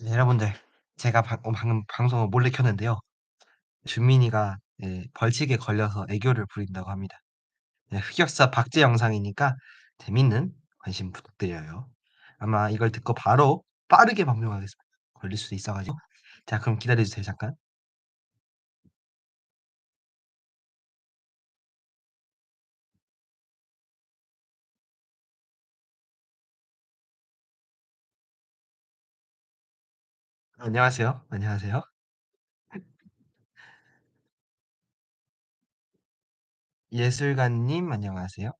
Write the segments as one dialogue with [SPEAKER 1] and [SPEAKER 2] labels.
[SPEAKER 1] 네, 여러분들 제가 방, 어, 방금 방송을 몰래 켰는데요. 준민이가 예, 벌칙에 걸려서 애교를 부린다고 합니다. 예, 흑역사 박제 영상이니까 재밌는 관심 부탁드려요. 아마 이걸 듣고 바로 빠르게 방송하겠습니다. 걸릴 수도 있어가지고. 자, 그럼 기다려주세요, 잠깐. 안녕하세요. 안녕하세요. 예술가님, 안녕하세요.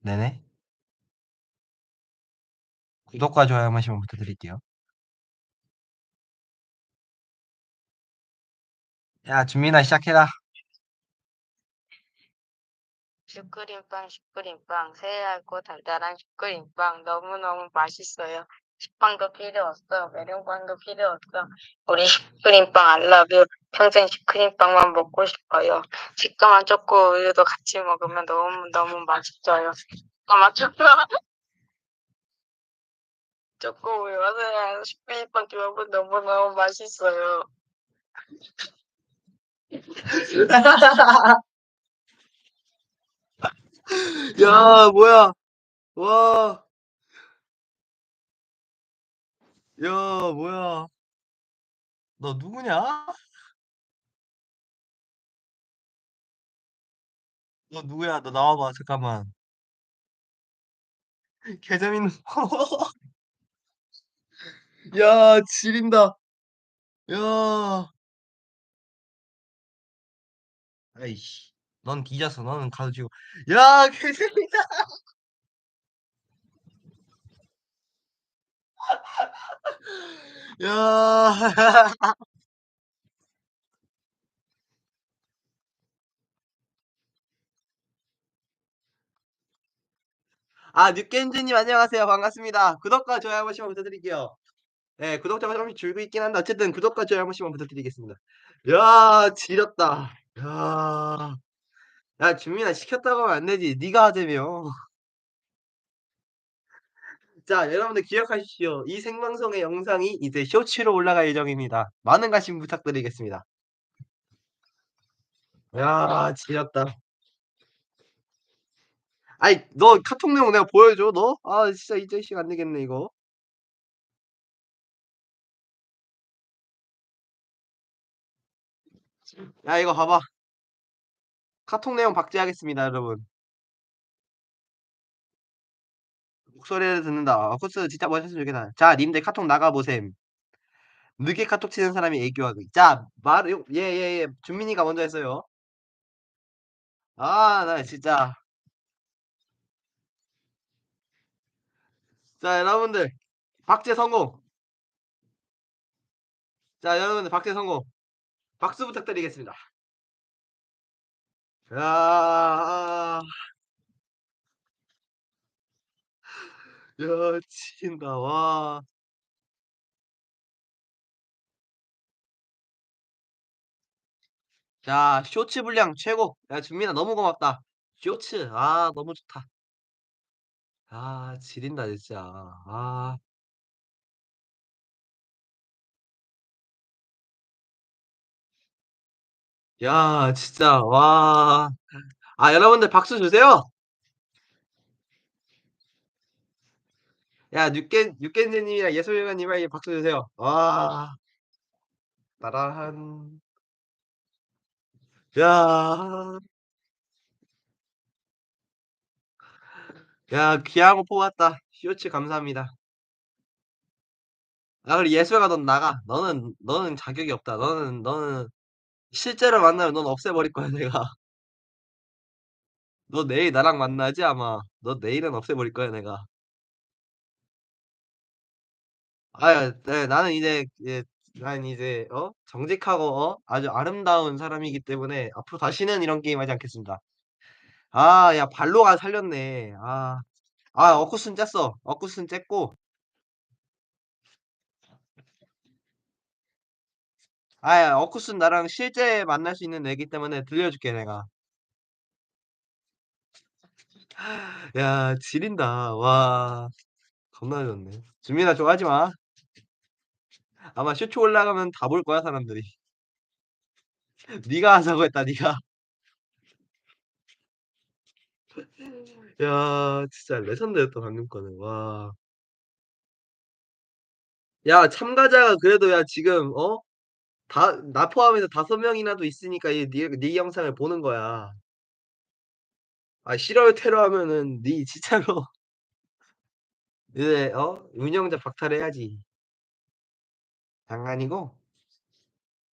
[SPEAKER 1] 네네. 구독과 좋아요 한 번씩만 부탁드릴게요. 야, 준민아, 시작해라.
[SPEAKER 2] 슈크림빵, 슈크림빵, 새하얗고 달달한 슈크림빵 너무너무 맛있어요. 식빵도 필요 없어, 메론빵도 필요 없어. 우리 슈크림빵 알라뷰 평생 슈크림빵만 먹고 싶어요. 시꺼먼 초코 우유도 같이 먹으면 너무 너무 맛있어요. 시꺼먼 초코 초코 우유 새하얀 슈크림빵 여러분 너무 너무 맛있어요.
[SPEAKER 1] 야, 뭐야. 와. 야, 뭐야. 너 누구냐? 너 누구야? 너 나와봐, 잠깐만. 개 재밌는 거. 야, 지린다. 야. 아이씨. 넌 뒤졌어. 너는 가지고. 야, 개 재밌다. 야. 아, 뉴겐즈님 안녕하세요. 반갑습니다. 구독과 좋아요 한 번씩만 부탁드릴게요. 네, 구독자가 조금씩 줄고 있긴 한데 어쨌든 구독과 좋아요 한 번씩만 부탁드리겠습니다. 야, 지렸다. 야. 야, 준민아 시켰다고 하면 안 되지. 네가 하자며. 자, 여러분들 기억하십시오. 이 생방송의 영상이 이제 쇼츠로 올라갈 예정입니다. 많은 관심 부탁드리겠습니다. 야, 지렸다. 아이, 너 카톡 내용 내가 보여줘, 너? 아, 진짜 이 자식 안 되겠네, 이거. 야, 이거 봐봐. 카톡 내용 박제하겠습니다, 여러분. 목소리를 듣는다. 아, 코스 진짜 멋있으면 좋겠다. 자, 님들 카톡 나가보셈. 늦게 카톡 치는 사람이 애교하기. 자, 말, 예, 예, 예. 준민이가 먼저 했어요. 아, 나 진짜. 자, 여러분들. 박제 성공. 자, 여러분들 박제 성공. 박수 부탁드리겠습니다. 야, 야, 지긴다, 와. 자, 쇼츠 분량 최고. 야, 준민아, 너무 고맙다. 쇼츠, 아, 너무 좋다. 아, 지린다, 진짜. 아. 야, 진짜, 와. 아, 여러분들 박수 주세요. 야, 뉴겐, 뉴겐제님이랑 예솔영아님에게 박수 주세요. 와. 따라한. 야. 야, 귀한 거 뽑았다. 쇼츠 감사합니다. 아, 그리고 예술가 넌 나가. 너는, 너는 자격이 없다. 너는, 너는, 실제로 만나면 넌 없애버릴 거야, 내가. 너 내일 나랑 만나지, 아마. 너 내일은 없애버릴 거야, 내가. 아, 네, 나는 이제, 예, 난 이제, 어? 정직하고, 어? 아주 아름다운 사람이기 때문에 앞으로 다시는 이런 게임 하지 않겠습니다. 아, 야, 발로가 살렸네. 아, 아, 어쿠스는 짰어. 어쿠스는 짰고. 아, 야, 어쿠스는 나랑 실제 만날 수 있는 애기 때문에 들려줄게, 내가. 야, 지린다. 와, 겁나 좋네. 준민아, 좋아하지 마. 아마 슈츠 올라가면 다 볼 거야 사람들이. 네가 하자고 했다 네가. 음. 야 진짜 레전드였다 방금 거는 와. 야 참가자가 그래도 야 지금 어? 다 나 포함해서 다섯 명이나도 있으니까 이네 영상을 보는 거야. 아 싫어요 테러 하면은 네 진짜로 이제 어 운영자 박탈해야지. 장난이고?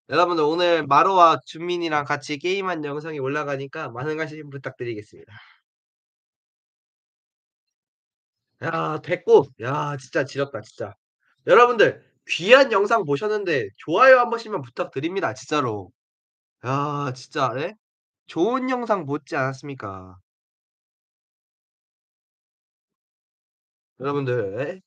[SPEAKER 1] 여러분들 오늘 마루와 준민이랑 네. 같이 게임한 영상이 올라가니까 많은 관심 부탁드리겠습니다. 야 됐고. 야 진짜 지렸다 진짜. 여러분들 귀한 영상 보셨는데 좋아요 한 번씩만 부탁드립니다 진짜로. 야 진짜 네? 좋은 영상 못지 않았습니까? 여러분들 예?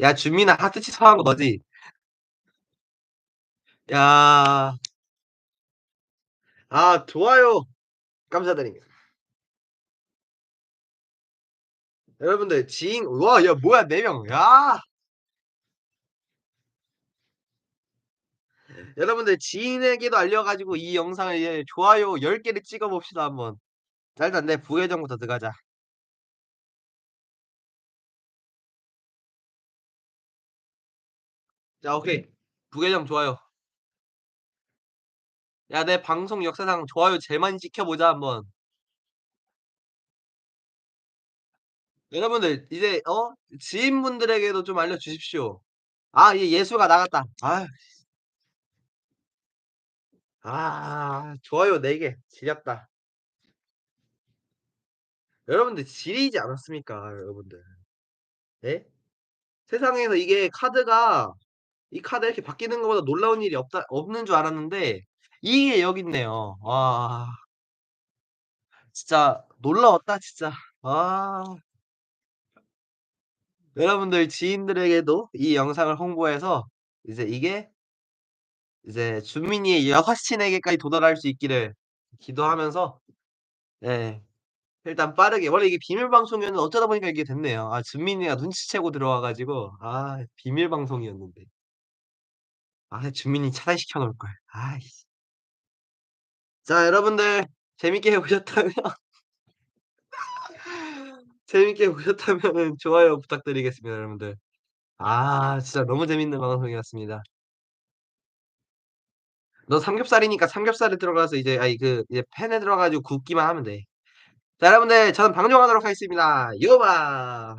[SPEAKER 1] 야, 주민아, 하트 취소한 거 너지? 야. 아, 좋아요. 감사드립니다. 여러분들, 지인, 와, 야, 뭐야, 4명. 야. 여러분들, 지인에게도 알려가지고 이 영상을 예, 좋아요 10개를 찍어봅시다, 한번. 자, 일단 내 부계정부터 들어가자. 자 오케이. 부계정 좋아요. 야 내 방송 역사상 좋아요 제일 많이 찍혀 보자 한번. 여러분들 이제 어 지인분들에게도 좀 알려 주십시오. 아이 예수가 나갔다. 아유. 아 좋아요 4 개. 지렸다. 여러분들 지리지 않았습니까 여러분들. 예? 세상에서 이게 카드가 이 카드 이렇게 바뀌는 것보다 놀라운 일이 없다 없는 줄 알았는데 이게 여기 있네요. 와. 진짜 놀라웠다 진짜. 아. 여러분들 지인들에게도 이 영상을 홍보해서 이제 이게 이제 준민이의 여사친에게까지 도달할 수 있기를 기도하면서 예. 일단 빠르게 원래 이게 비밀 방송이었는데 어쩌다 보니까 이게 됐네요. 아 준민이가 눈치채고 들어와 가지고 아 비밀 방송이었는데. 아 준민이 차단시켜 놓을 걸. 아이씨. 자 여러분들 재밌게 보셨다면 재밌게 보셨다면은 좋아요 부탁드리겠습니다 여러분들. 아 진짜 너무 재밌는 방송이었습니다. 너 삼겹살이니까 삼겹살에 들어가서 이제 아니 그 이제 팬에 들어가 가지고 굽기만 하면 돼. 자 여러분들 저는 방종하도록 하겠습니다. 유바.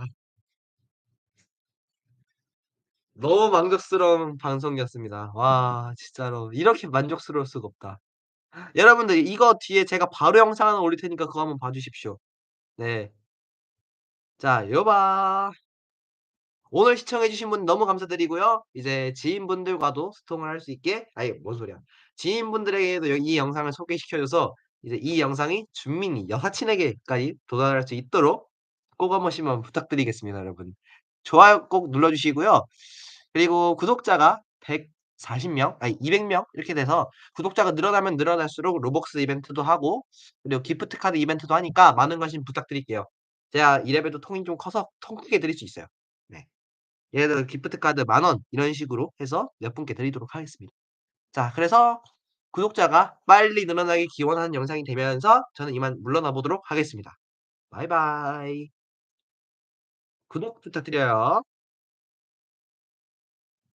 [SPEAKER 1] 너무 만족스러운 방송이었습니다. 와 진짜로 이렇게 만족스러울 수가 없다. 여러분들 이거 뒤에 제가 바로 영상 하나 올릴 테니까 그거 한번 봐 주십시오. 네. 자 유바. 오늘 시청해 주신 분 너무 감사드리고요. 이제 지인분들과도 소통을 할 수 있게 아이 뭔 소리야. 지인분들에게도 여이 영상을 소개시켜 줘서 이제 이 영상이 준민이 여사친에게까지 도달할 수 있도록 꼭 한 번씩만 부탁드리겠습니다 여러분. 좋아요 꼭 눌러 주시고요. 그리고 구독자가 140명 아니 200명 이렇게 돼서 구독자가 늘어나면 늘어날수록 로벅스 이벤트도 하고 그리고 기프트 카드 이벤트도 하니까 많은 관심 부탁드릴게요. 제가 이래봬도 통이 좀 커서 통 크게 드릴 수 있어요. 네. 예를 들어 기프트 카드 10,000원 이런 식으로 해서 몇 분께 드리도록 하겠습니다. 자 그래서 구독자가 빨리 늘어나길 기원하는 영상이 되면서 저는 이만 물러나 보도록 하겠습니다. 바이바이. 구독 부탁드려요.